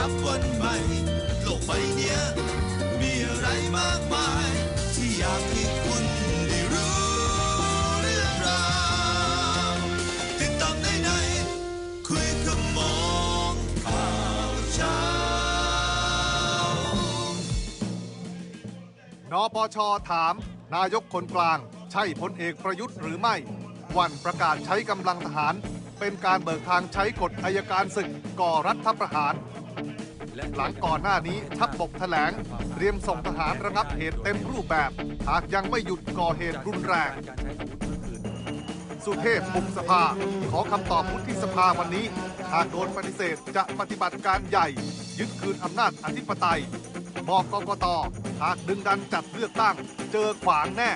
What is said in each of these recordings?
รับวันใหม่ โลกใบเนี้ย มีอะไรมากมาย ที่อยากให้คุณได้รู้เรื่องราวติดตามได้ในคุยขโมงข่าวเช้านปชถาม นายกคนกลาง ใช่พลเอกประยุทธ์หรือไม่ วันประกาศใช้กำลังทหาร เป็นการเบิกทางใช้กฎอายการศึกก่อรัฐประหาร หลังก่อนหน้านี้ทัพบกแถลงเตรียมส่งทหารระงับเหตุเต็มรูปแบบ หากยังไม่หยุดก่อเหตุรุนแรง สุเทพบุกสภา ขอคำตอบวุฒิสภาวันนี้ หากโดนปฏิเสธจะปฏิบัติการใหญ่ ยึดคืนอำนาจอธิปไตย บอกกกตหากดึงดันจัดเลือกตั้ง เจอขวางแน่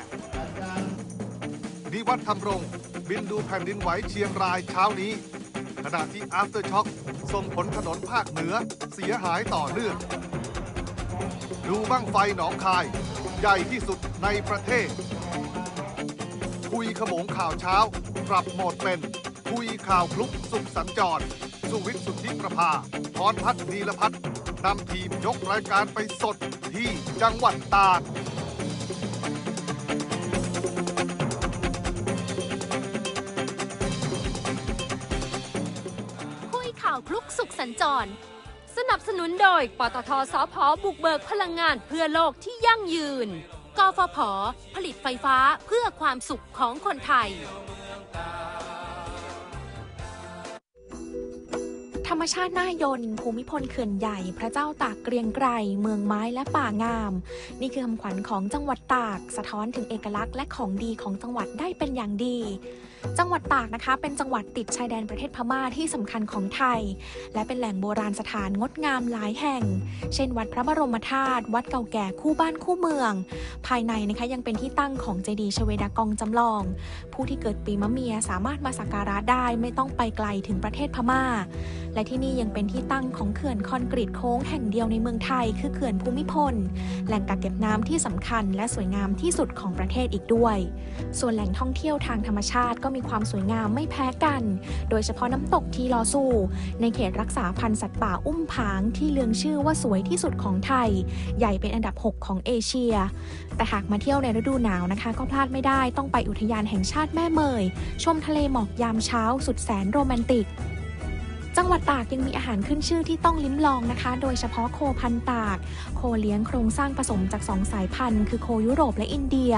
นิวัฒน์ทำรง บินดูแผ่นดินไหวเชียงรายเช้านี้ ขณะที่ After Shock ส่งผลถนนภาคเหนือเสียหายต่อเนื่อง ดูบ้างไฟหนองคาย ใหญ่ที่สุดในประเทศ คุยขโมงข่าวเช้า ปรับโหมดเป็น คุยข่าวคลุกสุขสัญจร สุวิทย์สุทธิประภาพรพัฒนีลพัฒนนำทีมยกรายการไปสดที่จังหวัดตาก สัญจร สนับสนุนโดย ปตทสพบุกเบิกพลังงานเพื่อโลกที่ยั่งยืน กฟผ ผลิตไฟฟ้าเพื่อความสุขของคนไทย ธรรมชาติน่ายนภูมิพลเขื่อนใหญ่ พระเจ้าตากเกรียงไกร เมืองไม้และป่างาม นี่คือคำขวัญของจังหวัดตาก สะท้อนถึงเอกลักษณ์และของดีของจังหวัดได้เป็นอย่างดี จังหวัดตากนะคะ เป็นจังหวัดติดชายแดนประเทศพม่าที่สำคัญของไทย และเป็นแหล่งโบราณสถานงดงามหลายแห่ง เช่น วัดพระบรมธาตุ วัดเก่าแก่คู่บ้านคู่เมือง ภายในนะคะยังเป็นที่ตั้งของเจดีย์ชเวดากองจำลอง ผู้ที่เกิดปีมะเมียสามารถมาสักการะได้ไม่ต้องไปไกลถึงประเทศพม่า และที่นี่ยังเป็นที่ตั้งของเขื่อนคอนกรีตโค้งแห่งเดียวในเมืองไทย คือเขื่อนภูมิพล แหล่งกักเก็บน้ำที่สำคัญ และสวยงามที่สุดของประเทศอีกด้วย ส่วนแหล่งท่องเที่ยวทางธรรมชาติก็มีความสวยงามไม่แพ้กัน โดยเฉพาะน้ำตกทีลอซู ในเขตรักษาพันธุ์สัตว์ป่าอุ้มผางที่เลืองชื่อว่าสวยที่สุดของไทย ใหญ่เป็นอันดับ 6 ของเอเชีย แต่หากมาเที่ยวในฤดูหนาวนะคะ ก็พลาดไม่ได้ต้องไปอุทยานแห่งชาติแม่เมย ชมทะเลหมอกยามเช้าสุดแสนโรแมนติกจังหวัดตากยังมีอาหารขึ้นชื่อที่ต้องลิ้มลองนะคะ โดยเฉพาะโคพันตาก โคเลี้ยงโครงสร้างผสมจากสองสายพันธุ์ คือโคยุโรปและอินเดีย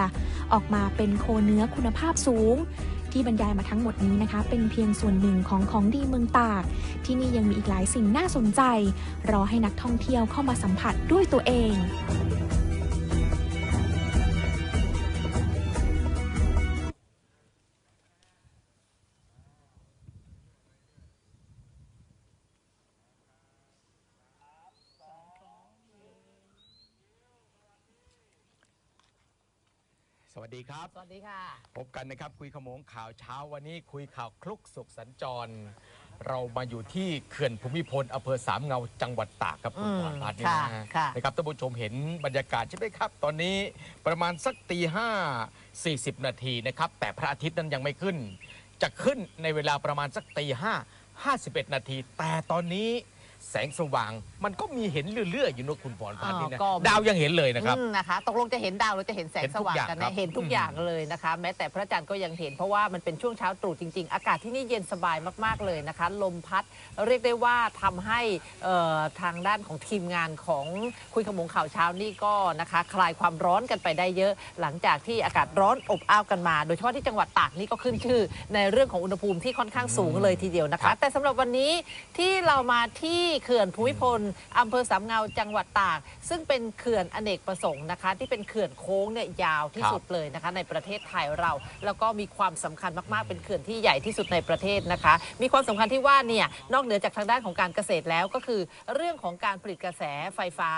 ออกมาเป็นโคเนื้อคุณภาพสูง ที่บรรยายมาทั้งหมดนี้นะคะ เป็นเพียงส่วนหนึ่งของของดีเมืองตาก ที่นี่ยังมีอีกหลายสิ่งน่าสนใจ รอให้นักท่องเที่ยวเข้ามาสัมผัสด้วยตัวเอง วัสดีครับ สวัสดีค่ะ พบกันนะครับคุยขโมงข่าวเช้าวันนี้คุยข่าวคลุกสุขสัญจร เรามาอยู่ที่เขื่อนภูมิพลอำเภอสามเงาจังหวัดตากครับคุณอืมพรพัฒน์นี่ค่ะนะฮะค่ะนะครับท่านผู้ชมเห็นบรรยากาศใช่ไหมครับ ตอนนี้ประมาณสักตีห้าสี่สิบนาทีนะครับ แต่พระอาทิตย์นั้นยังไม่ขึ้น จะขึ้นในเวลาประมาณสักตีห้าห้าสิบเอ็ดนาที แต่ตอนนี้แสงสว่างมันก็มีเห็นเรื่อยๆอยู่นะคุณพรพัฒน์นี่นะอ้าวก็ ดาวยังเห็นเลยนะครับ อืมนะคะ ตกลงจะเห็นดาวหรือจะเห็นแสงเห็นสทุกว่างอย่างกันครันะบเห็นทุกอืมอย่างเลยนะคะ แม้แต่พระจันทร์ก็ยังเห็นเพราะว่ามันเป็นช่วงเช้าตรู่จริง ๆ อากาศที่นี่เย็นสบายมากๆเลยนะคะ ลมพัดเรียกได้ว่าทำให้เอ่อทางด้านของทีมงานของคุยขโมงข่าวเช้านี่ก็นะคะ คลายความร้อนกันไปได้เยอะ หลังจากที่อากาศร้อนอบอ้าวกันมา โดยเฉพาะที่จังหวัดตากนี่ก็ขึ้นชื่อ ในเรื่องของอุณหภูมิที่ค่อนข้างสูงเลยทีเดียวนะครัคะ บ แต่สำหรับวันนี้ที่เรามาที่เขื่อนภูมิพลอำเภอสามเงาจังหวัดตาก ซึ่งเป็นเขื่อนอเนกประสงค์นะคะ ที่เป็นเขื่อนโค้งเนี่ยยาวที่ครับสุดเลยนะคะ ในประเทศไทยเรา แล้วก็มีความสำคัญมากๆ เป็นเขื่อนที่ใหญ่ที่สุดในประเทศนะคะ มีความสำคัญที่ว่าเนี่ยนอกเหนือจากทางด้านของการเกษตรแล้วก็คือ เรื่องของการผลิตกระแสไฟฟ้า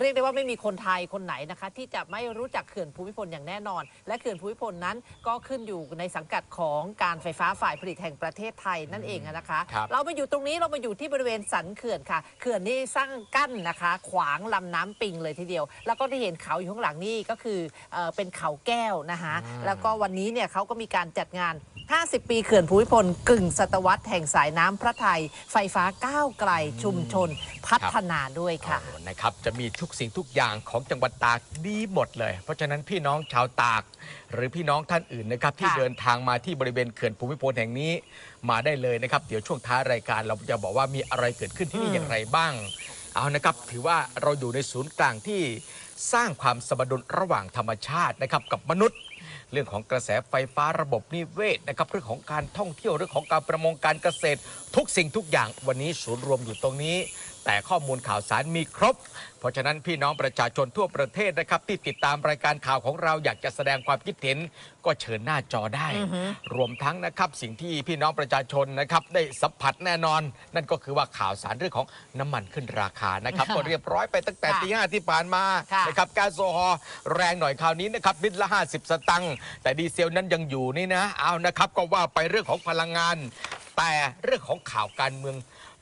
เรียกได้ว่าไม่มีคนไทยคนไหนนะคะ ที่จะไม่รู้จักเขื่อนภูมิพลอย่างแน่นอน และเขื่อนภูมิพลนั้นก็ขึ้นอยู่ในสังกัดของการไฟฟ้าฝ่ายผลิตแห่งประเทศไทยนั่นเองอะนะคะครับเรามาอยู่ตรงนี้เรามาอยู่ที่บริเวณสันเขื่อนค่ะเขื่อนนี่สร้างกั้นนะคะ ขวางลำน้ำปิงเลยทีเดียว แล้วก็ที่เห็นเขาอยู่ข้างหลังนี่ก็คือเอ่อเป็นเขาแก้วนะคะอ่าแล้วก็วันนี้เนี่ยเขาก็มีการจัดงาน 50 ปีเขื่อนภูมิพลกึ่งศตวรรษแห่งสายน้ำพระไทย ไฟฟ้าก้าวไกลชุมชนพัฒนาด้วยค่ะ โอ้นะครับ จะมีทุกสิ่งทุกอย่างของจังหวัดตากดีหมดเลย เพราะฉะนั้นพี่น้องชาวตาก หรือพี่น้องท่านอื่นนะครับ ที่ค่ะ เดินทางมาที่บริเวณเขื่อนภูมิพลแห่งนี้ มาได้เลยนะครับ เดี๋ยวช่วงท้ายรายการเราจะบอกว่ามีอะไรเกิดขึ้นที่นี่อย่างไรบ้าง เอานะครับ ถือว่าเราอยู่ในศูนย์กลางที่สร้างความสมดุลระหว่างธรรมชาตินะครับกับมนุษย์ เรื่องของกระแสไฟฟ้าระบบนิเวศนะครับเรื่องของการท่องเที่ยวเรื่องของการประมงการเกษตร ทุกสิ่งทุกอย่างวันนี้ศูนย์รวมอยู่ตรงนี้ แต่ข้อมูลข่าวสารมีครบ เพราะฉะนั้นพี่น้องประชาชนทั่วประเทศนะครับ ที่ติดตามรายการข่าวของเราอยากจะแสดงความคิดเห็น ก็เชิญหน้าจอได้ รวมทั้งนะครับสิ่งที่พี่น้องประชาชนนะครับได้สัมผัสแน่นอน นั่นก็คือว่าข่าวสารเรื่องของน้ำมันขึ้นราคานะครับก็เรียบร้อยไปตั้งแต่ค่ะตีห้าที่ผ่านมาค่ะนะครับก๊าซโซฮอล์แรงหน่อยคราวนี้นะครับลิตรละ 50 สตังค์แต่ดีเซลนั้นยังอยู่นี่นะเอานะครับก็ว่าไปเรื่องของพลังงาน แต่เรื่องของข่าวการเมือง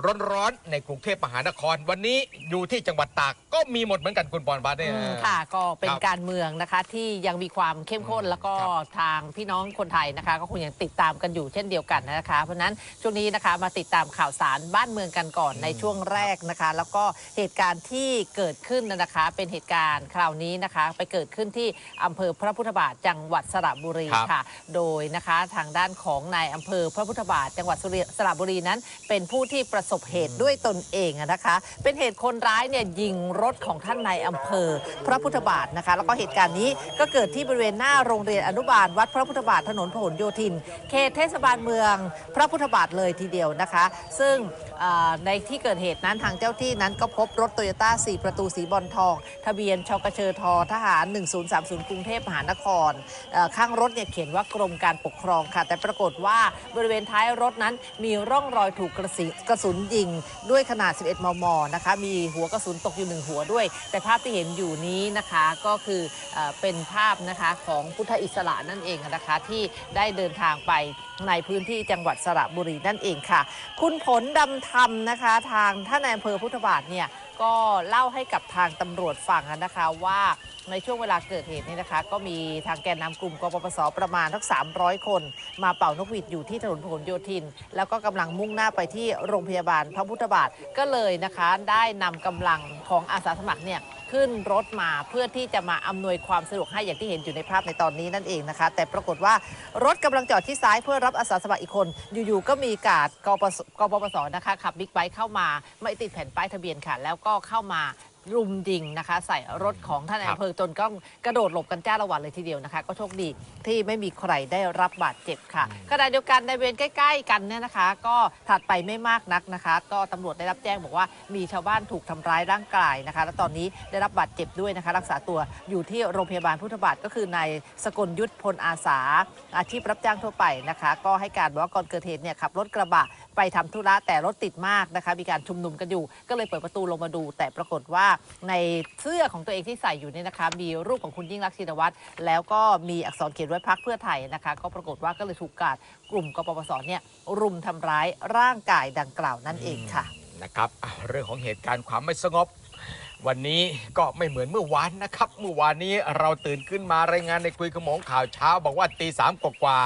ร้อนๆในกรุงเทพมหานคร วันนี้อยู่ที่จังหวัดตากก็มีหมดเหมือนกันคุณปอนบาเนี่ยอืมค่ะ ก็เป็นครับการเมืองนะคะที่ยังมีความเข้มข้นอืมแล้วก็ครับทางพี่น้องคนไทยนะคะ ก็คงยังติดตามกันอยู่เช่นเดียวกันนะคะ เพราะฉะนั้นช่วงนี้นะคะมาติดตามข่าวสารบ้านเมืองกันก่อนในช่วงแรกนะคะ แล้วก็เหตุการณ์ที่เกิดขึ้นนะคะ เป็นเหตุการณ์คราวนี้นะคะ ไปเกิดขึ้นที่อำเภอพระพุทธบาทจังหวัดสระบุรีครับค่ะ โดยนะคะทางด้านของนายอำเภอพระพุทธบาทจังหวัดสุริสระบุรีนั้น เป็นผู้ที่ประสบเหตุด้วยตนเองอะนะคะ เป็นเหตุคนร้ายเนี่ยยิงรถของท่านนายอำเภอ พระพุทธบาทนะคะ แล้วก็เหตุการณ์นี้ก็เกิดที่บริเวณหน้าโรงเรียนอนุบาล วัดพระพุทธบาทถนนพหลโยธิน เขตเทศบาลเมือง พระพุทธบาทเลยทีเดียวนะคะ ซึ่งเอ่อ ในที่เกิดเหตุนั้นทางเจ้าที่นั้นก็พบรถโตโยต้า4ประตูสีบอลทอง ทะเบียนชกเชอทอทหาร 1030 กรุงเทพมหานคร ข้างรถเนี่ยเขียนว่ากรมการปกครองค่ะ แต่ปรากฏว่าบริเวณท้ายรถนั้นมีร่องรอยถูกกระสิกระสุนยิง ด้วยขนาด 11 มม นะคะ มีหัวกระสุนตกอยู่หนึ่งหัวด้วย แต่ภาพที่เห็นอยู่นี้นะคะก็คือเอเป็นภาพนะคะของพุทธอิสระนั่นเองนะคะที่ได้เดินทางไปในพื้นที่จังหวัดสระบุรีนั่นเองค่ะ คุณผลดำธรรมนะคะ ทางท่านนายอำเภอพุทธบาทเนี่ยก็เล่าให้กับทางตำรวจฟังนะคะว่าในช่วงเวลาเกิดเหตุนี้นะคะ ก็มีทางแกนนำกลุ่มกปปสประมาณทั้ง300 คน มาเป่านกหวีดอยู่ที่ถนนพหลโยธิน แล้วก็กำลังมุ่งหน้าไปที่โรงพยาบาลพระพุทธบาทก็เลยนะคะ ได้นำกำลังของอาสาสมัครเนี่ย ขึ้นรถมาเพื่อที่จะมาอำนวยความสะดวกให้อย่างที่เห็นอยู่ในภาพในตอนนี้นั่นเองนะคะ แต่ปรากฏว่ารถกำลังจอดที่ซ้ายเพื่อรับอาสาสมัครอีกคน อยู่ๆก็มีกาดกปกปปสนะคะขับบิ๊กไบค์เข้ามาไม่ติดแผ่นป้ายทะเบียนค่ะ แล้วก็เข้ามา รุมยิงนะคะ ใส่รถของท่านนายอำเภอจนก็กระโดดหลบกันจ้าละวันเลยทีเดียวนะคะ ก็โชคดีที่ไม่มีใครได้รับบาดเจ็บค่ะขณะเดียวกันในเวรใกล้ ๆ กันเนี่ยนะคะ ก็ถัดไปไม่มากนักนะคะ ก็ตำรวจได้รับแจ้งบอกว่ามีชาวบ้านถูกทำร้ายร่างกายนะคะ และตอนนี้ได้รับบาดเจ็บด้วยนะคะ รักษาตัวอยู่ที่โรงพยาบาลพุทธบาทก็คือนายสกลยุทธพลอาสา อาชีพรับจ้างทั่วไปนะคะ ก็ให้การบอกว่าก่อนเกิดเหตุเนี่ยขับรถกระบะ ไปทำธุระแต่รถติดมากนะคะมีการชุมนุมกันอยู่ ก็เลยเปิดประตูลงมาดู แต่ปรากฏว่าในเสื้อของตัวเองที่ใส่อยู่เนี่ยนะคะ มีรูปของคุณยิ่งรักษณ์ชินวัตรแล้วก็มีอักษรเขียนไว้พักเพื่อไทยนะคะก็ปรากฏว่าก็เลยถูกกาดกลุ่มกปปสเนี่ยรุมทำร้ายร่างกายดังกล่าวนั่นเองค่ะนะครับเรื่องของเหตุการณ์ความไม่สงบวันนี้ก็ไม่เหมือนเมื่อวานนะครับ เมื่อวานนี้เราตื่นขึ้นมารายงานในคุยขโมงข่าวเช้า บอกว่าตีสามกว่า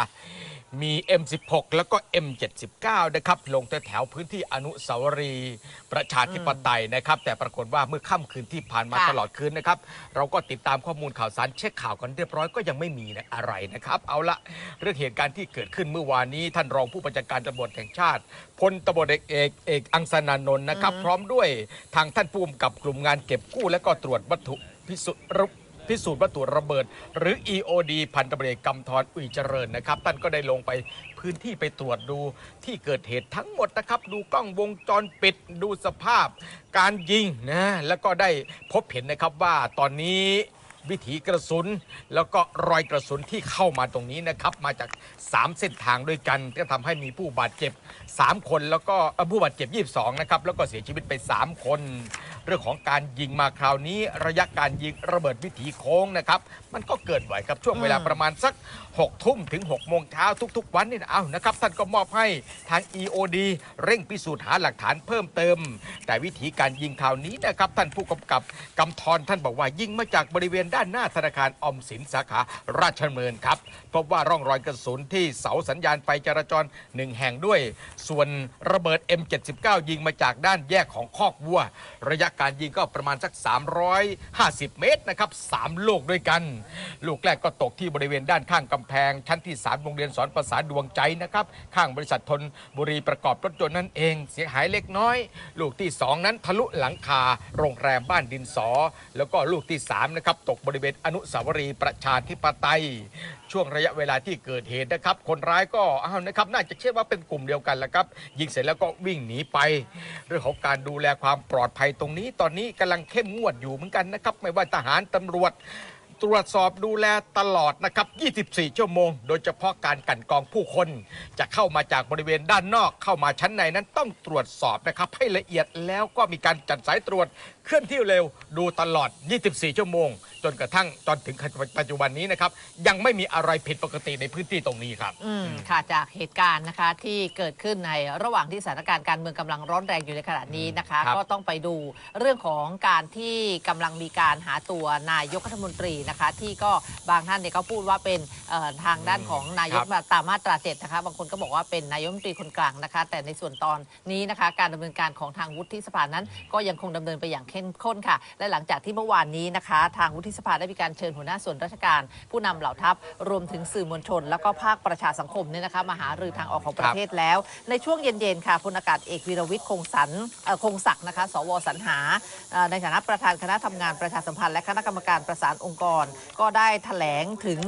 มี M16 แล้วก็ M79 นะครับลงแถวๆพื้นที่อนุสาวรีย์ประชาธิปไตยนะครับ แต่ปรากฏว่าเมื่อค่ำคืนที่ผ่านมาค่ะตลอดคืนนะครับ เราก็ติดตามข้อมูลข่าวสารเช็คข่าวกันเรียบร้อยก็ยังไม่มีนะอะไรนะครับ เอาละเรื่องเหตุการณ์ที่เกิดขึ้นเมื่อวานนี้ ท่านรองผู้บัญชาการตำรวจแห่งชาติพลตำรวจเอกเอกเอกอังสนานนท์นะครับ พร้อมด้วยทางท่านผู้กำกับกลุ่มงานเก็บกู้และก็ตรวจวัตถุพิสูจน์ระ พิสูจน์วัตถุระเบิด หรือ EOD พันตำรวจเอกกำธรอุ่ยเจริญนะครับท่านก็ได้ลงไปพื้นที่ไปตรวจดูที่เกิดเหตุทั้งหมดนะครับ ดูกล้องวงจรปิดดูสภาพ การยิงนะแล้วก็ได้พบเห็นนะครับว่าตอนนี้ วิถีกระสุน แล้วก็รอยกระสุนที่เข้ามาตรงนี้นะครับ มาจาก 3 เส้นทางด้วยกันก็ทำให้มีผู้บาดเจ็บ 3 คนแล้วก็ผู้บาดเจ็บ 22 นะครับ แล้วก็เสียชีวิตไป 3 คน เรื่องของการยิงมาคราวนี้ ระยะการยิงระเบิดวิถีโค้งนะครับ มันก็เกิดไหวครับช่วงเวลาประมาณสัก 6 ทุ่มถึง 6 โมงเช้าทุก ๆ วันนี่นะเอานะครับท่านก็มอบให้ทาง EOD เร่งพิสูจน์หาหลักฐานเพิ่มเติม แต่วิธีการยิงคราวนี้นะครับท่านผู้กำกับกำธรท่านบอกว่ายิงมาจากบริเวณด้านหน้าธนาคารออมสินสาขาราชเนินครับพบว่าร่องรอยกระสุนที่เสาสัญญาณไฟจราจรหนึ่งแห่งด้วย ส่วนระเบิด M79 ยิงมาจากด้านแยกของคอกวัว ระยะการยิงก็ประมาณสัก 350 เมตรนะครับสามลูกด้วยกัน ลูกแรกก็ตกที่บริเวณด้านข้างกำแพงชั้นที่ 3 โรงเรียนสอนภาษาดวงใจนะครับ ข้างบริษัททนบุรีประกอบรถยนต์นั่นเอง เสียหายเล็กน้อย ลูกที่ 2 นั้นทะลุหลังคาโรงแรมบ้านดินสอ แล้วก็ลูกที่3นะครับตกบริเวณอนุสาวรีย์ประชาธิปไตย ช่วงระยะเวลาที่เกิดเหตุนะครับ คนร้ายก็อ้าวนะครับน่าจะเชื่อว่าเป็นกลุ่มเดียวกันแหละครับยิงเสร็จแล้วก็วิ่งหนีไป เรื่องของการดูแลความปลอดภัยตรงนี้ ตอนนี้กำลังเข้มงวดอยู่เหมือนกันนะครับ ไม่ว่าทหารตำรวจ ตรวจสอบดูแลตลอดนะครับ 24 ชั่วโมง โดยเฉพาะการกันกองผู้คน จะเข้ามาจากบริเวณด้านนอกเข้ามาชั้นในนั้นต้องตรวจสอบนะครับให้ละเอียดแล้วก็มีการจัดสายตรวจ เคลื่อนที่เร็วดูตลอด 24 ชั่วโมง จนกระทั่งจนถึงปัจจุบันนี้นะครับ ยังไม่มีอะไรผิดปกติในพื้นที่ตรงนี้ครับ อืมค่ะจากเหตุการณ์นะคะที่เกิดขึ้นในระหว่างที่สถานการณ์การเมืองกำลังร้อนแรงอยู่ในขณะนี้นะคะ ครับก็ต้องไปดูเรื่องของการที่กำลังมีการหาตัวนายกรัฐมนตรีนะคะ ที่ก็บางท่านเนี่ยก็พูดว่าเป็นเอ่อทางด้านของนายกมาตามมาตราเจ็ดนะคะ บางคนก็บอกว่าเป็นนายกรัฐมนตรีคนกลางนะคะ แต่ในส่วนตอนนี้นะคะ การดำเนินการของทางวุฒิสภานั้น ก็ยังคงดำเนินไปอย่างเข้มข้นค่ะ และหลังจากที่เมื่อวานนี้นะคะ ทางวุฒิสภาได้มีการเชิญหัวหน้าส่วนราชการ ผู้นำเหล่าทัพรวมถึงสื่อมวลชน แล้วก็ภาคประชาสังคมเนี่ยนะคะมาหารือทางออกของประเทศแล้ว ในช่วงเย็นๆค่ะพลอากาศเอกวีรวิทย์คงสันคงศักดิ์นะคะ สวสรรหา ในฐานะประธานคณะทำงานประชาสัมพันธ์และคณะกรรมการประสานองค์กร ก็ได้แถลงถึง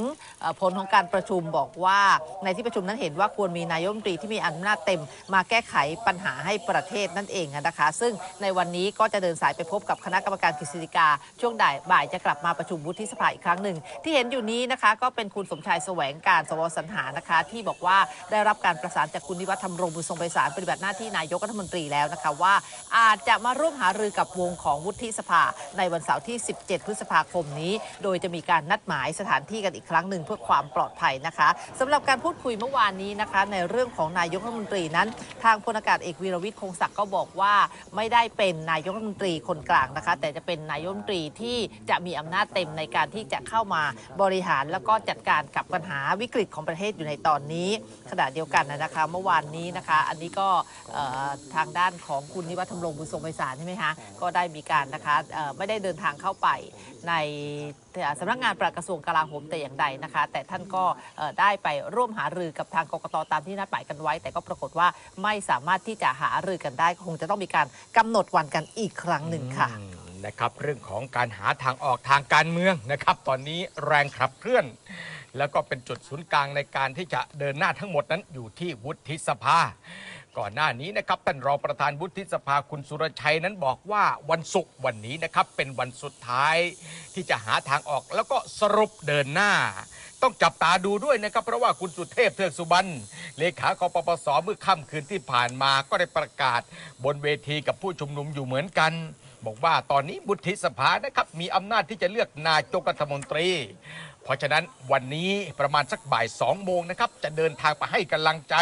ผลของการประชุมบอกว่าในที่ประชุมนั้นเห็นว่าควรมีนายมนตรีที่มีอำนาจเต็ม มาแก้ไขปัญหาให้ประเทศนั่นเองนะคะ ซึ่งในวันนี้ก็จะเดินสายไปพบบกับคณะกรรมการกฤษฎีกา ช่วงบ่ายบ่ายจะกลับมาประชุมวุฒิสภาอีกครั้งหนึ่ง ที่เห็นอยู่นี้นะคะ ก็เป็นคุณสมชายแสวงการสวสรรหานะคะ ที่บอกว่าได้รับการประสานจากคุณนิวัฒน์ธรรมรงบุญทรงไพศาลปฏิบัติหน้าที่นายกรัฐมนตรีแล้วนะคะว่า อาจจะมาร่วมหารือกับวงของวุฒิสภา ในวันเสาร์ที่ 17 พฤษภาคมนี้ โดยจะมีการนัดหมายสถานที่กันอีกครั้งหนึ่งเพื่อความปลอดภัยนะคะสำหรับการพูดคุยเมื่อวานนี้นะคะ ในเรื่องของนายกรัฐมนตรีนั้น ทางพลอากาศเอกวีรวิทย์คงศักดิ์ก็บอกว่าไม่ได้เป็นนายกรัฐมนตรีคนกลางนะคะ แต่จะเป็นนายมนตรีที่จะมีอำนาจเต็มในการที่จะเข้ามาบริหารแล้วก็จัดการกับปัญหาวิกฤตของประเทศอยู่ในตอนนี้ขณะเดียวกันนะคะ เมื่อวานนี้นะคะ อันนี้ก็ทางด้านของคุณนิวัฒน์ธรรมรงบุญทรงไพศาลใช่ไหมคะก็ได้มีการนะคะไม่ได้เดินทางเข้าไปใน สำนักงานปลัดกระทรวงกลาโหมแต่อย่างใดนะคะ แต่ท่านก็ได้ไปร่วมหารือกับทางกกตตามที่นัดหมายกันไว้ แต่ก็ปรากฏว่าไม่สามารถที่จะหารือกันได้คงจะต้องมีการกำหนดวันกันอีกครั้งหนึ่งค่ะนะครับเรื่องของการหาทางออกทางการเมืองนะครับ ตอนนี้แรงขับเคลื่อน แล้วก็เป็นจุดศูนย์กลางในการที่จะเดินหน้าทั้งหมดนั้นอยู่ที่วุฒิสภา ก่อนหน้านี้นะครับท่านรองประธานวุฒิสภาคุณสุรชัยนั้นบอกว่าวันศุกร์วันนี้นะครับเป็นวันสุดท้าย ที่จะหาทางออกแล้วก็สรุปเดินหน้า ต้องจับตาดูด้วยนะครับ เพราะว่าคุณสุเทพเทือกสุบรรณเลขากปปสเมื่อค่ำคืนที่ผ่านมาก็ได้ประกาศบนเวทีกับผู้ชุมนุมอยู่เหมือนกันบอกว่าตอนนี้บุธิสภานะครับมีอำนาจที่จะเลือกนายกรัฐมนตรี เพราะฉะนั้นวันนี้ประมาณสักบ่ายสองโมงนะครับ จะเดินทางไปให้กำลังใจ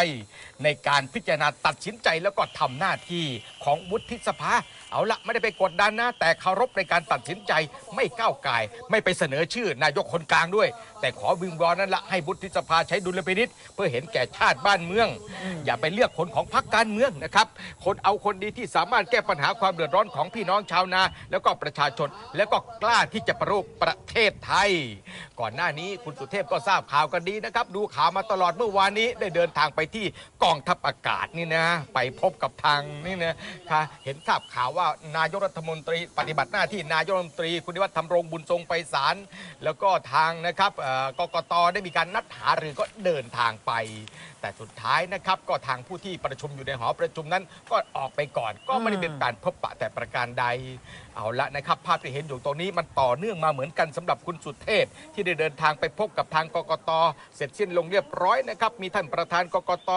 ในการพิจารณาตัดสินใจแล้วก็ทำหน้าที่ของวุฒิสภา เอาละไม่ได้ไปกดดันนะ แต่เคารพในการตัดสินใจไม่ก้าวไก่าย ไม่ไปเสนอชื่อนายกคนกลางด้วย แต่ขอวิงวอนนั่นละให้วุฒิสภาใช้ดุลพินิษเพื่อเห็นแก่ชาติบ้านเมือง อย่าไปเลือกคนของพรรคการเมืองนะครับคนเอาคนดีที่สามารถแก้ปัญหาความเดือดร้อนของพี่น้องชาวนา แล้วก็ประชาชน แล้วก็กล้าที่จะประรูปประเทศไทย ก่อนหน้านี้คุณสุเทพก็ทราบข่าวกันดีนะครับ ดูข่าวมาตลอดเมื่อวานนี้ได้เดินทางไปที่กองทัพอากาศนี่นะ ไปพบกับทางนี่นะค่ะเห็นทราบข่าวว่านายกรัฐมนตรี ปฏิบัติหน้าที่นายกรัฐมนตรี คุณนิวัฒน์ทำรงบุญทรงไปศาลแล้วก็ทางนะครับกกตได้มีการนัดหาหรือก็เดินทางไป แต่สุดท้ายนะครับก็ทางผู้ที่ประชุมอยู่ในหอประชุมนั้นก็ออกไปก่อน ก็ไม่ได้เป็นการพบปะแต่ประการใด เอาละนะครับภาพที่เห็นอยู่ตรงนี้มันต่อเนื่องมาเหมือนกันสำหรับคุณสุเทพ ที่ได้เดินทางไปพบกับทางกกต เสร็จสิ้นลงเรียบร้อยนะครับ มีท่านประธานกกต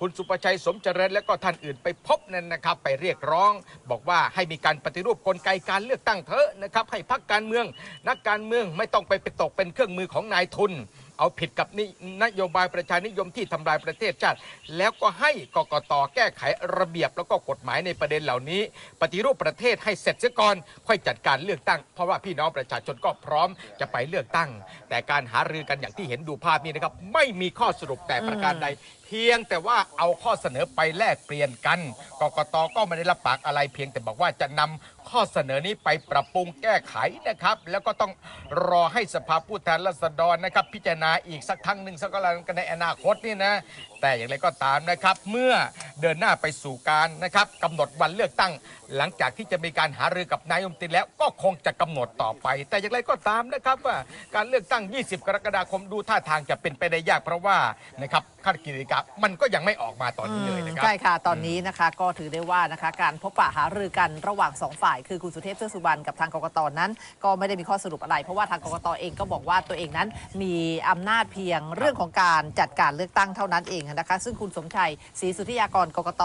คุณสุประชัยสมเจริญและก็ท่านอื่นไปพบนั่นนะครับ ไปเรียกร้อง บอกว่าให้มีการปฏิรูปกลไกการเลือกตั้งเถอะนะครับให้พักการเมือง นักการเมืองไม่ต้องไปไปตกเป็นเครื่องมือของนายทุน เอาผิดกับนนโยบายประชานิยมที่ทำลายประเทศชาติ แล้วก็ให้กกตแก้ไขระเบียบแล้วก็กฎหมายในประเด็นเหล่านี้ ปฏิรูปประเทศให้เสร็จเสียก่อนค่อยจัดการเลือกตั้ง เพราะว่าพี่น้องประชาชนก็พร้อมจะไปเลือกตั้ง แต่การหารือกันอย่างที่เห็นดูภาพนี้นะครับไม่มีข้อสรุปแต่ประการใดเพียงแต่ว่าเอาข้อเสนอไปแลกเปลี่ยนกัน กกตก็ไม่ได้รับปากอะไรเพียงแต่บอกว่าจะนำ ข้อเสนอนี้ไปปรับปรุงแก้ไขนะครับ แล้วก็ต้องรอให้สภาผู้แทนราษฎรนะครับ พิจารณาอีกสักครั้งหนึ่งสักการกันในอนาคตนี่นะ แต่อย่างไรก็ตามนะครับ เมื่อเดินหน้าไปสู่การนะครับกำหนดวันเลือกตั้ง หลังจากที่จะมีการหารือกับนายมนตรีแล้วก็คงจะกำหนดต่อไป แต่อย่างไรก็ตามนะครับว่าการเลือกตั้ง 20 กรกฎาคมดูท่าทางจะเป็นไปได้ยากเพราะว่านะครับขั้นกิจกรรมมันก็ยังไม่ออกมาตอนนี้เลยนะครับ ใช่ค่ะ ตอนนี้นะคะก็ถือได้ว่านะคะการพบปะหารือกันระหว่างสองฝ่าย คือคุณสุเทพเทือสุบรรณกับทางกกตนั้น ก็ไม่ได้มีข้อสรุปอะไร เพราะว่าทางกกตเองก็บอกว่าตัวเองนั้นมีอำนาจเพียงเรื่องของการจัดการเลือกตั้งเท่านั้นเองนะคะซึ่งคุณสมชัยศรีสุทธิยากรกกต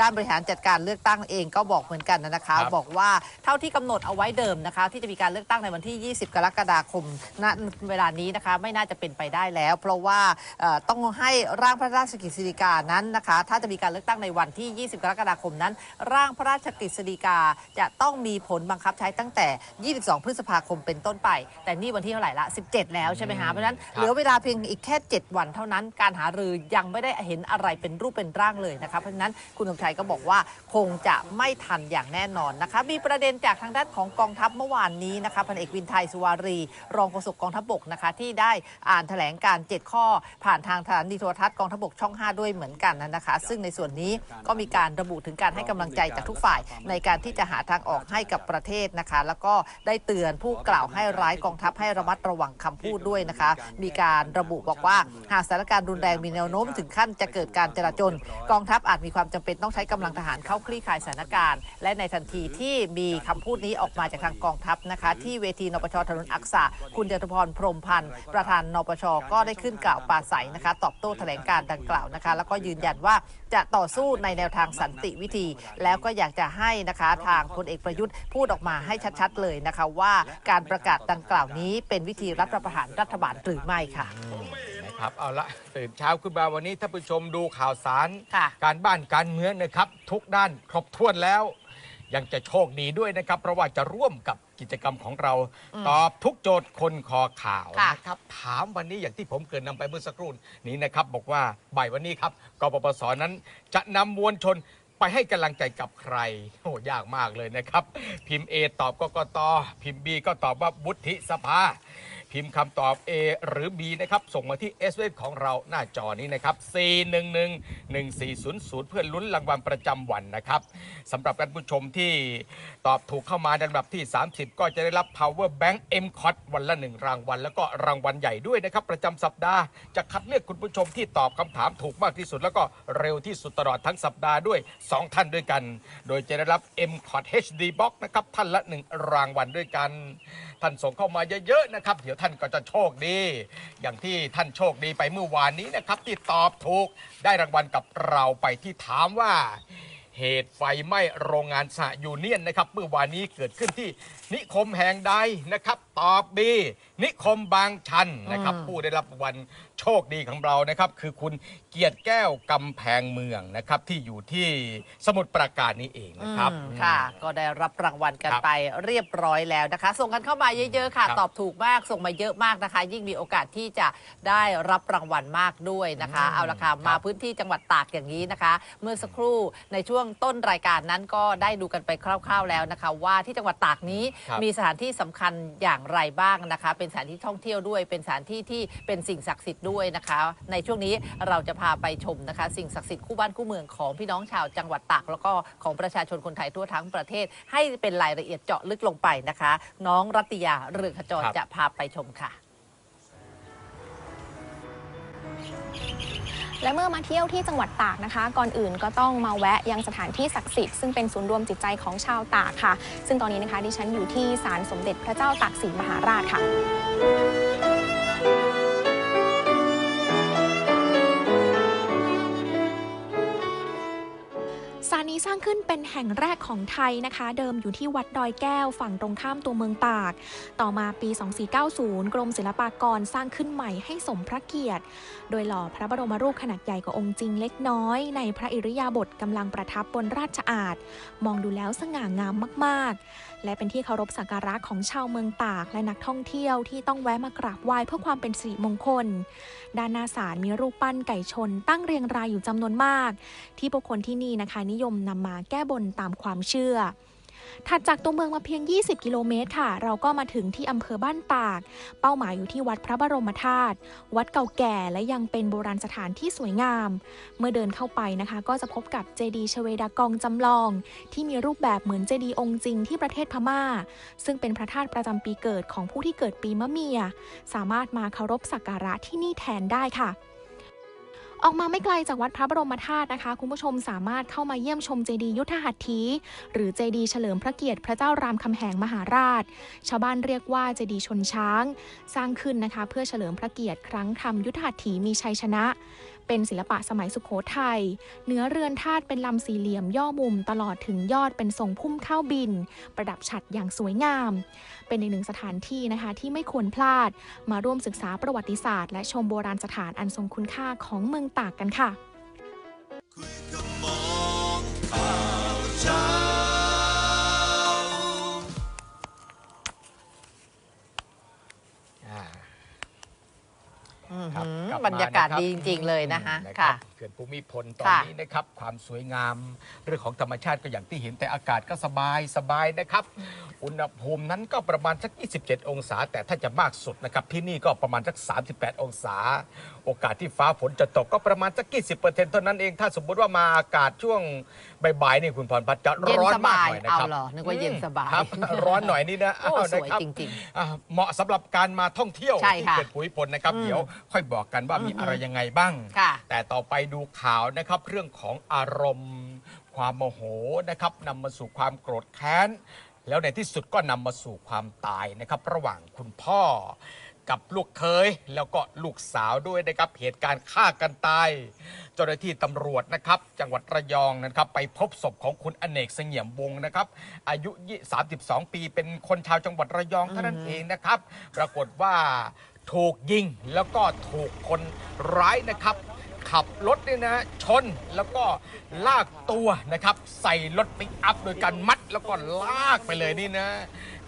ด้านบริหารจัดการเลือกตั้งเองก็บอกเหมือนกันนะคะครับบอกว่าเท่าที่กำหนดเอาไว้เดิมนะคะ ที่จะมีการเลือกตั้งในวันที่ 20 กรกฎาคมณเวลานี้นะคะไม่น่าจะเป็นไปได้แล้ว เพราะว่าเอ่อต้องให้ร่างพระราชกฤษฎีกานั้นนะคะ ถ้าจะมีการเลือกตั้งในวันที่ 20 กรกฎาคมนั้น ร่างพระราชกฤษฎีกาจะต้องมีผลบังคับใช้ตั้งแต่ 22 พฤษภาคมเป็นต้นไป แต่นี่วันที่เท่าไหร่ละ 17 แล้วใช่ไหมคะเพราะฉะนั้นครับเหลือเวลาเพียงอีกแค่ 7 วันเท่านั้นการหารือยังไม่ได้เห็นอะไรเป็นรูปเป็นร่างเลยนะคะเพราะฉะนั้นคุณสมชัยก็บอกว่าคงจะไม่ทันอย่างแน่นอนนะคะมีประเด็นจากทางด้านของกองทัพเมื่อวานนี้นะคะพันเอกวินไทยสุวารี รองโฆษกกองทัพบกนะคะที่ได้อ่านแถลงการ 7 ข้อ ผ่านทางสถานีโทรทัศน์กองทัพบกช่อง 5 ด้วยเหมือนกันนะคะ ซึ่งในส่วนนี้ก็มีการระบุถึงการให้กำลังใจจากทุกฝ่าย ในการที่จะหาทางออกให้กับประเทศนะคะ แล้วก็ได้เตือนผู้กล่าวให้ร้ายกองทัพให้ระมัดระวังคำพูดด้วยนะคะ มีการระบุบอกว่าหากสถานการณ์รุนแรงมีแนวโน้มถึงขั้นจะเกิดการจราจน กองทัพอาจมีความจำเป็นต้องใช้กำลังทหารเข้าคลี่คลายสถานการณ์ และในทันทีที่มีคำพูดนี้ออกมาจากทางกองทัพนะคะ ที่เวทีนปชถนนอักษะคุณจตุพรพรมพันธ์ประธานนปชก็ได้ขึ้นกล่าวปราศัยนะคะ ตอบโต้แถลงการดังกล่าวนะคะ แล้วก็ยืนยันว่าจะต่อสู้ในแนวทางสันติวิธี แล้วก็อยากจะให้นะคะทางพลเอกประยุทธ์พูดออกมาให้ชัดๆเลยนะคะว่าการประกาศดังกล่าวนี้เป็นวิธีรัฐประหารรัฐบาลหรือไม่ค่ะ ครับเอาละตื่นเช้าขึ้นมาวันนี้ท่านผู้ชมดูข่าวสาร ค่ะการบ้านการเมืองนะครับ ทุกด้านครบถ้วนแล้ว ยังจะโชคดีด้วยนะครับ เพราะว่าจะร่วมกับกิจกรรมของเรา ตอบทุกโจทย์คนคอข่าวค่ะ นะครับ ถามวันนี้อย่างที่ผมเกรินนำไปเมื่อสักครู่นี้นะครับ บอกว่าบ่ายวันนี้ครับกปปสนั้น จะนำมวลชนไปให้กำลังใจกับใครโอ้ยากมากเลยนะครับ พิมพ์ A ตอบกกตพิมพ์ B ก็ตอบว่าวุฒิสภา พิมพ์คำตอบ A หรือ B นะครับ ส่งมาที่ s อของเราหน้าจอนี้นะครับ 4111400 เพื่อลุ้นรางวัลประจำวันนะครับสำหรับท่านผู้ชมที่ตอบถูกเข้ามาในลำดับที่ 30 ก็จะได้รับ power bank m c o t วันละ 1 รางวัล แล้วก็รางวัลใหญ่ด้วยนะครับ ประจำสัปดาห์จะคัดเลือกคุณผู้ชมที่ตอบคำถามถูกมากที่สุด แล้วก็เร็วที่สุดตลอดทั้งสัปดาห์ด้วย 2 ท่านด้วยกัน โดยจะได้รับ m c o t HD box นะครับท่านละ 1 รางวัลด้วยกัน ท่านส่งเข้ามาเยอะๆนะครับเดี๋ยวท่านก็จะโชคดี อย่างที่ท่านโชคดีไปเมื่อวานนี้นะครับ ที่ตอบถูกได้รางวัลกับเราไปที่ถามว่า เหตุไฟไหม้โรงงานสหยูเนียนนะครับ เมื่อวานนี้เกิดขึ้นที่นิคมแห่งใดนะครับ ตอบบีนิคมบางชันนะครับ ผู้ได้รับรางวัล โชคดีของเรานะครับ คือคุณเกียรติแก้วกำแพงเมืองนะครับ ที่อยู่ที่สมุทรปราการนี้เองนะครับ อืมค่ะ ก็ได้รับรางวัลกันครับไปเรียบร้อยแล้วนะคะ ส่งกันเข้ามาเยอะ ๆ ค่ะ ครับตอบถูกมากส่งมาเยอะมากนะคะ ยิ่งมีโอกาสที่จะได้รับรางวัลมากด้วยนะคะ อืมเอาละค่ะครับมาพื้นที่จังหวัดตากอย่างนี้นะคะ เมื่อสักครู่ในช่วงต้นรายการนั้นก็ได้ดูกันไปคร่าวๆแล้วนะคะ ว่าที่จังหวัดตากนี้ครับ มีสถานที่สำคัญอย่างไรบ้างนะคะ เป็นสถานที่ท่องเที่ยวด้วย เป็นสถานที่ที่เป็นสิ่งศักดิ์สิทธิ์ด้วย้วยนะคะ ในช่วงนี้เราจะพาไปชมนะคะ สิ่งศักดิ์สิทธิ์คู่บ้านคู่เมืองของพี่น้องชาวจังหวัดตากแล้วก็ของประชาชนคนไทยทั่วทั้งประเทศ ให้เป็นรายละเอียดเจาะลึกลงไปนะคะ น้องรัตยาเรืองขจรจะพาไปชมค่ะและเมื่อมาเที่ยวที่จังหวัดตากนะคะ ก่อนอื่นก็ต้องมาแวะยังสถานที่ศักดิ์สิทธิ์ซึ่งเป็นศูนย์รวมจิตใจของชาวตากค่ะ ซึ่งตอนนี้นะคะดิฉันอยู่ที่ศาลสมเด็จพระเจ้าตากสินมหาราชค่ะ ศาลนี้สร้างขึ้นเป็นแห่งแรกของไทยนะคะ เดิมอยู่ที่วัดดอยแก้วฝั่งตรงข้ามตัวเมืองตาก ต่อมาปี 2490 กรมศิลปากรสร้างขึ้นใหม่ให้สมพระเกียรติ โดยหล่อพระบรมรูปขนาดใหญ่กว่าองค์จริงเล็กน้อย ในพระอิริยาบถกำลังประทับบนราชอาณมองดูแล้วสง่างามมากๆ และเป็นที่เคารพสักการะของชาวเมืองตากและนักท่องเที่ยวที่ต้องแวะมากราบไหว้เพื่อความเป็นสิริมงคล ด้านหน้าศาลมีรูปปั้นไก่ชน ตั้งเรียงรายอยู่จำนวนมาก ที่ผู้คนที่นี่นะคะนิยมนำมาแก้บนตามความเชื่อถัดจากตัวเมืองมาเพียง 20 กิโลเมตรค่ะ เราก็มาถึงที่อำเภอบ้านตาก เป้าหมายอยู่ที่วัดพระบรมธาตุ วัดเก่าแก่และยังเป็นโบราณสถานที่สวยงาม เมื่อเดินเข้าไปนะคะ ก็จะพบกับเจดีย์ชเวดากองจำลอง ที่มีรูปแบบเหมือนเจดีย์องค์จริงที่ประเทศพม่า ซึ่งเป็นพระธาตุประจำปีเกิดของผู้ที่เกิดปีมะเมีย สามารถมาเคารพสักการะที่นี่แทนได้ค่ะ ออกมาไม่ไกลจากวัดพระบรมธาตุนะคะ คุณผู้ชมสามารถเข้ามาเยี่ยมชมเจดีย์ยุทธหัตถี หรือเจดีย์เฉลิมพระเกียรติพระเจ้ารามคำแหงมหาราช ชาวบ้านเรียกว่าเจดีย์ชนช้าง สร้างขึ้นนะคะ เพื่อเฉลิมพระเกียรติครั้งทำยุทธหัตถีมีชัยชนะ เป็นศิลปะสมัยสุขโขทัยเนื้อเรือนธาตุเป็นลำสี่เหลี่ยมย่อมุมตลอดถึงยอดเป็นทรงพุ่มข้าวบิน ประดับฉัดอย่างสวยงาม เป็นอีกหนึ่งสถานที่นะคะที่ไม่ควรพลาด มาร่วมศึกษาประวัติศาสตร์ และชมโบราณสถานอันทรงคุณค่าของเมืองตากกันค่ะ อื้อครับหือกลัมบรรยากาศนะคบดีจริง ๆ เลยนะคะอืมค่ะเขื่อนภูมิพลตอนค่ะ นี้นะครับ ความสวยงาม เรื่องของธรรมชาติก็อย่างที่เห็นแต่อากาศก็สบายสบายนะครับ อุณหภูมินั้นก็ประมาณสัก 27 องศา แต่ถ้าจะมากสุดนะครับ ที่นี่ก็ประมาณสัก 38 องศาโอกาสที่ฟ้าฝนจะตกก็ประมาณสัก20%เท่านั้นเอง ถ้าสมมุติว่ามาอากาศช่วงบ่ายๆนี่คุณพรพัฒน์จะเย็นร้อนสมากบายหน่อยนะครับเอาเหรอนึกว่าเย็นสบายครับ ร้อนหน่อยนี่นะโอ้เอาสนะวยครับจริงอ่าเหมาะสำหรับการมาท่องเที่ยวใช่ที่ค่ะเกิดภูมิพลนะครับอืมเดี๋ยวค่อยบอกกันว่ามีอือฮึอะไรยังไงบ้างค่ะแต่ต่อไปดูข่าวนะครับเรื่องของอารมณ์ ความโมโหนะครับนำมาสู่ความโกรธแค้นแล้วในที่สุดก็นำมาสู่ความตายนะครับ ระหว่างคุณพ่อ กับลูกเคยแล้วก็ลูกสาวด้วยนะครับเหตุการณ์ฆ่ากันตาย เจ้าหน้าที่ตำรวจนะครับ จังหวัดระยองนะครับ ไปพบศพของคุณอเนกเสงี่ยมวงศ์นะครับ อายุยี่32 ปีเป็นคนชาวจังหวัดระยองเท่านั้นเองนะครับ ปรากฏว่าถูกยิงแล้วก็ถูกคนร้ายนะครับ ขับรถเนี่ยนะชนแล้วก็ลากตัวนะครับ ใส่รถปิกอัพโดยการมัดแล้วก็ลากไปเลยนี่นะ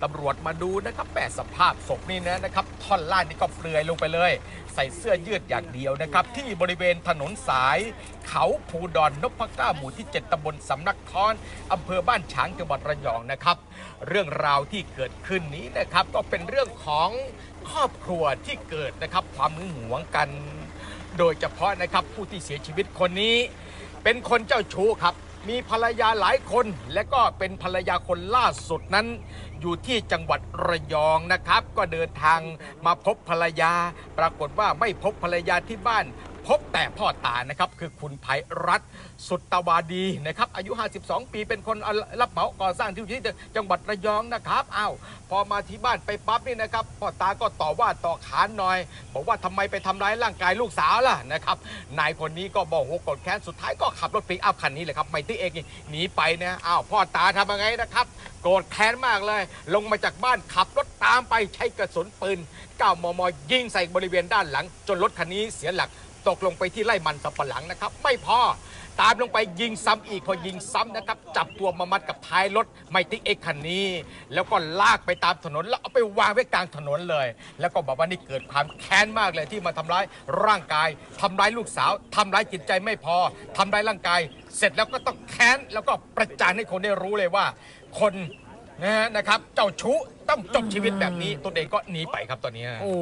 ตำรวจมาดูนะครับแปสภาพศพนี่นะนะครับ ท่อนล่างนี่ก็เปลือยลงไปเลย ใส่เสื้อยืดอย่างเดียวนะครับ ที่บริเวณถนนสาย เขาภูดอนนพเก้าหมู่ที่ 7ตำบลสำนักคอนอำเภอบ้านฉางจังหวัดระยองนะครับ เรื่องราวที่เกิดขึ้นนี้นะครับ ก็เป็นเรื่องของครอบครัวที่เกิดนะครับ ความหึงหวงกัน โดยเฉพาะนะครับผู้ที่เสียชีวิตคนนี้ เป็นคนเจ้าชู้ครับ มีภรรยาหลายคน และก็เป็นภรรยาคนล่าสุดนั้น อยู่ที่จังหวัดระยองนะครับ ก็เดินทางมาพบภรรยา ปรากฏว่าไม่พบภรรยาที่บ้าน พบแต่พ่อตานะครับคือคุณไพรัตสุตตวาดีนะครับอายุ 52 ปีเป็นคนรับเหมาก่อสร้างที่อยู่ที่จังหวัดระยองนะครับอ้าวพอมาที่บ้านไปปั๊บนี่นะครับพ่อตาก็ต่อว่าต่อขานหน่อย บอกว่าทำไมไปทำร้ายร่างกายลูกสาวล่ะนะครับนายคนนี้ก็บอกโหกรธแค้นสุดท้ายก็ขับรถปิกอัพคันนี้เลยครับไม่ที่เองหนีไปนะอ้าวพ่อตาทำยังไงนะครับโกรธแค้นมากเลย ลงมาจากบ้านขับรถตามไปใช้กระสุนปืน9มมยิงใส่บริเวณด้านหลัง จนรถคันนี้เสียหลัก ตกลงไปที่ไร่มันสับปะหลังนะครับ ไม่พอตามลงไปยิงซ้ำอีกพอยิงซ้ำนะครับ จับตัวมามัดกับท้ายรถไมติเอ็กคันนี้ แล้วก็ลากไปตามถนนแล้วเอาไปวางไว้กลางถนนเลย แล้วก็บอกว่านี่เกิดความแค้นมากเลยที่มาทำร้ายร่างกายทำร้ายลูกสาวทำร้ายจิตใจไม่พอทำร้ายร่างกาย เสร็จแล้วก็ต้องแค้นแล้วก็ประจานให้คนได้รู้เลยว่า คนนะฮะนะครับเจ้าชู้ต้องจบชีวิตแบบนี้ตนเองก็หนีไปครับตอนนี้ โอ้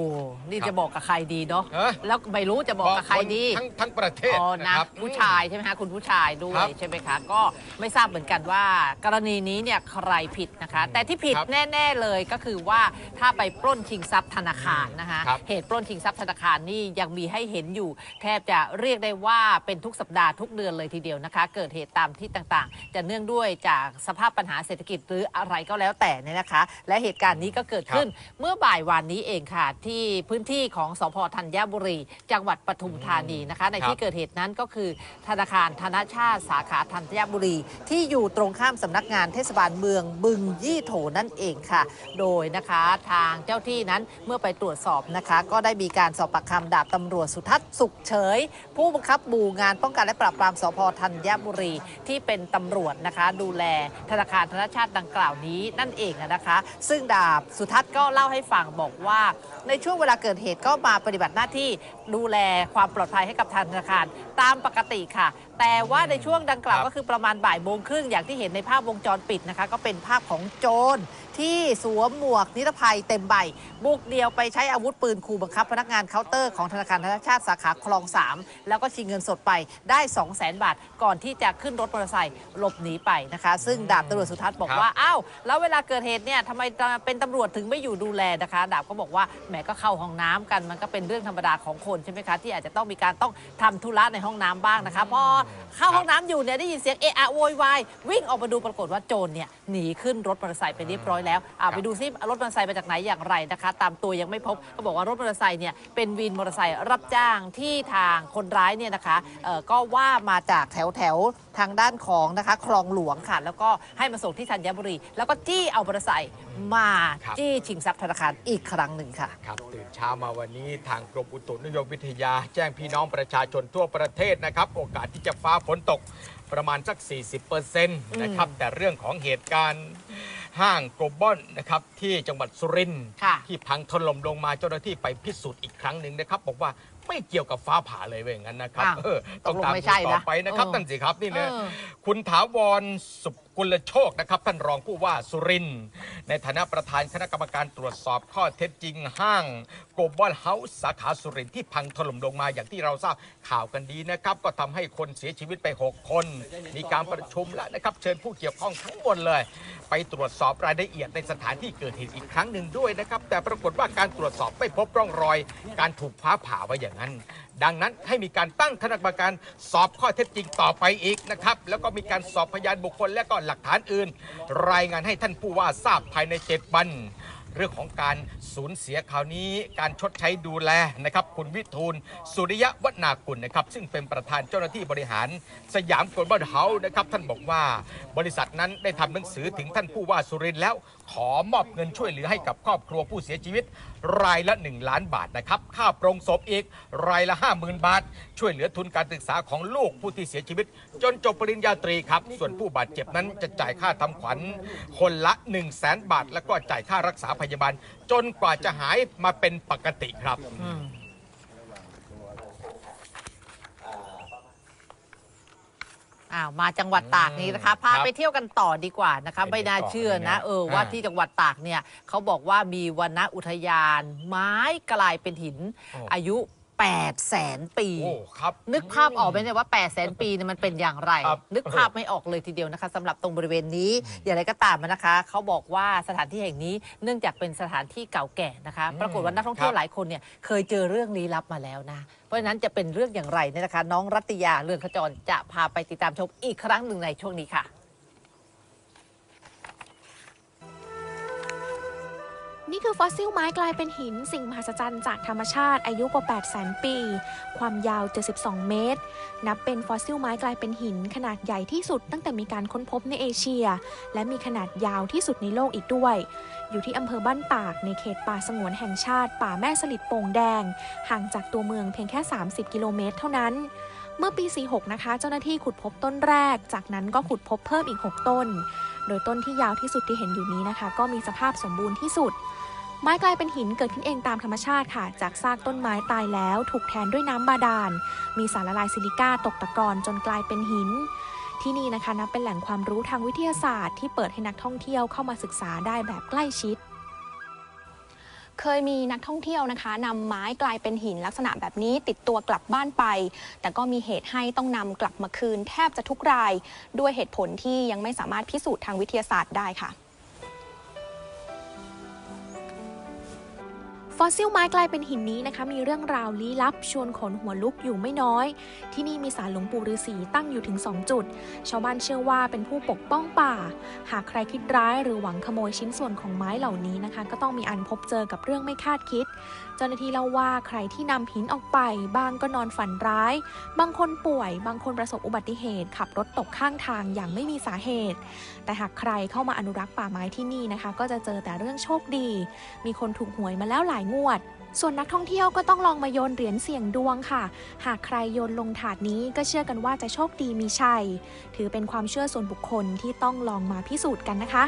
นี่ครับจะบอกกับใครดีเนาะ ฮะ แล้วไม่รู้จะบอกกับใครดี ทั้งทั้งประเทศอ๋อนะนะครับ ผู้ชายใช่ไหมคะคุณผู้ชายด้วครัยบใช่ไหมคะ ก็ไม่ทราบเหมือนกันว่า กรณีนี้เนี่ยใครผิดนะคะ แต่ที่ผิดครับแน่ๆเลยก็คือว่าถ้าไปปล้นชิงทรัพย์ธนาคารนะคะ ครับเหตุปล้นชิงทรัพย์ธนาคารนี่ยังมีให้เห็นอยู่ แทบจะเรียกได้ว่าเป็นทุกสัปดาห์ทุกเดือนเลยทีเดียวนะคะ เกิดเหตุตามที่ต่างๆ จะเนื่องด้วยจากสภาพปัญหาเศรษฐกิจหรืออะไรก็แล้วแต่เนี่ยนะคะ และเหตุการณ์นี้ก็เกิดขึ้น เมื่อบ่ายวานนี้เองค่ะ ที่พื้นที่ของสพธัญบุรี จังหวัดปทุมธานีนะคะ ในครับที่เกิดเหตุนั้นก็คือ ธนาคารธนชาติสาขาธัญบุรี ที่อยู่ตรงข้ามสำนักงานเทศบาลเมืองบึงยี่โถนั่นเองค่ะ โดยนะคะทางเจ้าที่นั้นเมื่อไปตรวจสอบนะคะ ก็ได้มีการสอบปากคำดาบตำรวจสุทัศน์สุขเฉย ผู้บังคับหมู่งานป้องกันและปราบปรามสพธัญบุรีที่เป็นตำรวจนะคะ ดูแลธนาคารธนชาติดังกล่าวนี้นั่นเองนะคะ ซึ่งดาบสุทัศน์ก็เล่าให้ฟังบอกว่า ในช่วงเวลาเกิดเหตุก็มาปฏิบัติหน้าที่ดูแลความปลอดภัยให้กับธนาคารตามปกติค่ะ แต่ว่าในช่วงดังกล่าวก็คือประมาณบ่ายโมงครึ่งอย่างที่เห็นในภาพวงจรปิดนะคะ ก็เป็นภาพของโจร ที่สวมหมวกนิรภัยเต็มใบ บุกเดียวไปใช้อาวุธปืนขู่บังคับ พนักงานเคาน์เตอร์ของธนาคารธนชาติสาขาคลอง 3 แล้วก็ชิงเงินสดไปได้ 2 0 0 0 0 0บาท ก่อนที่จะขึ้นรถมอเตอร์ไซค์หลบหนีไปนะคะ ซึ่งดาบตำรวจสุทัศน์บอกครับว่าอ้าวแล้วเวลาเกิดเหตุเนี่ยทำไมเป็นตำรวจถึงไม่อยู่ดูแลนะคะ ดาบก็บอกว่าแหมก็เข้าห้องน้ำกันมันก็เป็นเรื่องธรรมดาของคนใช่ไหมคะที่อาจจะต้องมีการต้องทำธุระในห้องน้ำบ้างนะคะพอเข้าห้องน้ำอยู่เนี่ยได้ยินเสียงเอะอะโวยวายวิ่งออกมาดูปรากฏว่าโจรเนี่ยหนีขึ้นรถมอเตอร์ไซค์ไปเรียบร้อยแล้วอ่าไปดูซิรถมอเตอร์ไซค์มาจากไหนอย่างไรนะคะ ตามตัวยังไม่พบก็บอกว่ารถมอเตอร์ไซค์เนี่ยเป็นวินมอเตอร์ไซค์รับจ้างที่ทางคนร้ายเนี่ยนะคะเอ่อก็ว่ามาจากแถวแถวๆทางด้านของนะคะคลองหลวงค่ะ แล้วก็ให้มาส่งที่ธัญบุรี แล้วก็จี้เอามอเตอร์ไซค์มาครับจี้ชิงทรัพย์ธนาคารอีกครั้งหนึ่งค่ะครับตื่นเช้ามาวันนี้ทางกรมอุตุนิยมวิทยา แจ้งพี่น้องประชาชนทั่วประเทศนะครับ โอกาสที่จะฟ้าฝนตกประมาณสัก 40%นะครับ แต่เรื่องของเหตุการณ์ ห้างโกลบอลนะครับที่จังหวัดสุรินทร์ค่ะ ที่พังถล่มลงมาเจ้าหน้าที่ไปพิสูจน์อีกครั้งหนึ่งนะครับ บอกว่าไม่เกี่ยวกับฟ้าผ่าเลยเว้ยงั้นนะครับอ้าวเออต้องตามตกลงไม่ดูใช่ต่อนะไปนะครับเออนั่นสิครับนี่นะเออ คุณถาวรสุกุลโชคนะครับท่านรองผู้ว่าสุรินทร์ในฐานะประธานคณะกรรมการตรวจสอบข้อเท็จจริงห้างโกลบอลเฮาส์สาขาสุรินทร์ที่พังถล่มลงมาอย่างที่เราทราบข่าวกันดีนะครับ ก็ทำให้คนเสียชีวิตไป 6 คน มีการประชุมแล้วนะครับ เชิญผู้เกี่ยวข้องทั้งหมดเลย ไปตรวจสอบรายละเอียดในสถานที่เกิดเหตุอีกครั้งหนึ่งด้วยนะครับแต่ปรากฏว่าการตรวจสอบไม่พบร่องรอย การถูกฟ้าผ่าไว้อย่างนั้น ดังนั้นให้มีการตั้งคณะกรรมการสอบข้อเท็จจริงต่อไปอีกนะครับ แล้วก็มีการสอบพยานบุคคลและก็หลักฐานอื่น รายงานให้ท่านผู้ว่าทราบภายในเจ็ดวันเรื่องของการสูญเสียคราวนี้ การชดใช้ดูแลนะครับ คุณวิทูล สุริยะวัฒนากุลนะครับ ซึ่งเป็นประธานเจ้าหน้าที่บริหาร สยามโกลบอลเฮาส์นะครับ ท่านบอกว่าบริษัทนั้นได้ทำหนังสือถึงท่านผู้ว่าสุรินทร์แล้ว ขอมอบเงินช่วยเหลือให้กับครอบครัวผู้เสียชีวิต รายละ 1 ล้านบาทนะครับ ค่าโปรงศพอีก รายละ 50,000 บาท ช่วยเหลือทุนการศึกษาของลูกผู้ที่เสียชีวิต จนจบปริญญาตรีครับ ส่วนผู้บาดเจ็บนั้นจะจ่ายค่าทำขวัญคนละ 1 0 0 0 0แสนบาท แล้วก็จ่ายค่ารักษาพยาบาล จนกว่าจะหายมาเป็นปกติครับ อ้าวมาจังหวัดตากนี้นะคะพาครับไปเที่ยวกันต่อดีกว่านะคะไปไม่น่าเชื่อนะเกาะเออว่าอ่าที่จังหวัดตากเนี่ยเขาบอกว่ามีวนณอุทยาน ไม้กลายเป็นหินโอ้อายุ 8แสนปี โอ้ครับ นึกภาพออกไหมเนี่ยว่า8แสนปีเนี่ยมันเป็นอย่างไร ครับ นึกภาพไม่ออกเลยทีเดียวนะคะสำหรับตรงบริเวณนี้ อย่างไรก็ตามนะคะ เขาบอกว่าสถานที่แห่งนี้เนื่องจากเป็นสถานที่เก่าแก่นะคะอืมปรากฏว่านักท่องเที่ยวครับหลายคนเนี่ยเคยเจอเรื่องลี้ลับมาแล้วนะ เพราะฉะนั้นจะเป็นเรื่องอย่างไรเนี่ยนะคะ น้องรัตยาเรืองขจรจะพาไปติดตามชมอีกครั้งหนึ่งในช่วงนี้ค่ะ นี่คือฟอสซิลไม้กลายเป็นหินสิ่งมหัศจรรย์จากธรรมชาติอายุกว่า 8 0 0 0 0 0 ปี ความยาว 72 เมตร นับเป็นฟอสซิลไม้กลายเป็นหิน ขนาดใหญ่ที่สุดตั้งแต่มีการค้นพบในเอเชีย และมีขนาดยาวที่สุดในโลกอีกด้วย อยู่ที่อำเภอบ้านปากในเขตป่าสงวนแห่งชาติ ป่าแม่สลิดโป่งแดง ห่างจากตัวเมืองเพียงแค่ 30 กิโลเมตร เท่านั้น เมื่อปี 46 นะคะ เจ้าหน้าที่ขุดพบต้นแรก จากนั้นก็ขุดพบเพิ่มอีก 6 ต้น โดยต้นที่ยาวที่สุดที่เห็นอยู่นี้นะคะ ก็มีสภาพสมบูรณ์ที่สุด ไม้กลายเป็นหินเกิดขึ้นเองตามธรรมชาติค่ะ จากซากต้นไม้ตายแล้ว ถูกแทนด้วยน้ำบาดาล มีสารละลายซิลิก้าตกตะกอนจนกลายเป็นหิน ที่นี่นะคะนับเป็นแหล่งความรู้ทางวิทยาศาสตร์ที่เปิดให้นักท่องเที่ยวเข้ามาศึกษาได้แบบใกล้ชิดเคยมีนักท่องเที่ยวนะคะนำไม้กลายเป็นหินลักษณะแบบนี้ติดตัวกลับบ้านไป แต่ก็มีเหตุให้ต้องนำกลับมาคืนแทบจะทุกราย ด้วยเหตุผลที่ยังไม่สามารถพิสูจน์ทางวิทยาศาสตร์ได้ค่ะ ฟอสซิลไม้กลายเป็นหินนี้นะคะ มีเรื่องราวลี้ลับชวนขนหัวลุกอยู่ไม่น้อย ที่นี่มีศาลหลวงปู่ฤาษีตั้งอยู่ถึง 2 จุด ชาวบ้านเชื่อว่าเป็นผู้ปกป้องป่า หากใครคิดร้ายหรือหวังขโมยชิ้นส่วนของไม้เหล่านี้นะคะ ก็ต้องมีอันพบเจอกับเรื่องไม่คาดคิด จ้าหน้าที่เล่าว่าใครที่นำหินออกไป บางก็นอนฝันร้าย บางคนป่วย บางคนประสบอุบัติเหตุ ขับรถตกข้างทางอย่างไม่มีสาเหตุ แต่หากใครเข้ามาอนุรักษ์ป่าไม้ที่นี่นะคะ ก็จะเจอแต่เรื่องโชคดี มีคนถูกหวยมาแล้วหลายงวดส่วนนักท่องเที่ยวก็ต้องลองมาโยนเหรียญเสี่ยงดวงค่ะ หากใครโยนลงถาดนี้ก็เชื่อกันว่าจะโชคดีมีชัย ถือเป็นความเชื่อส่วนบุคคลที่ต้องลองมาพิสูจน์กันนะคะ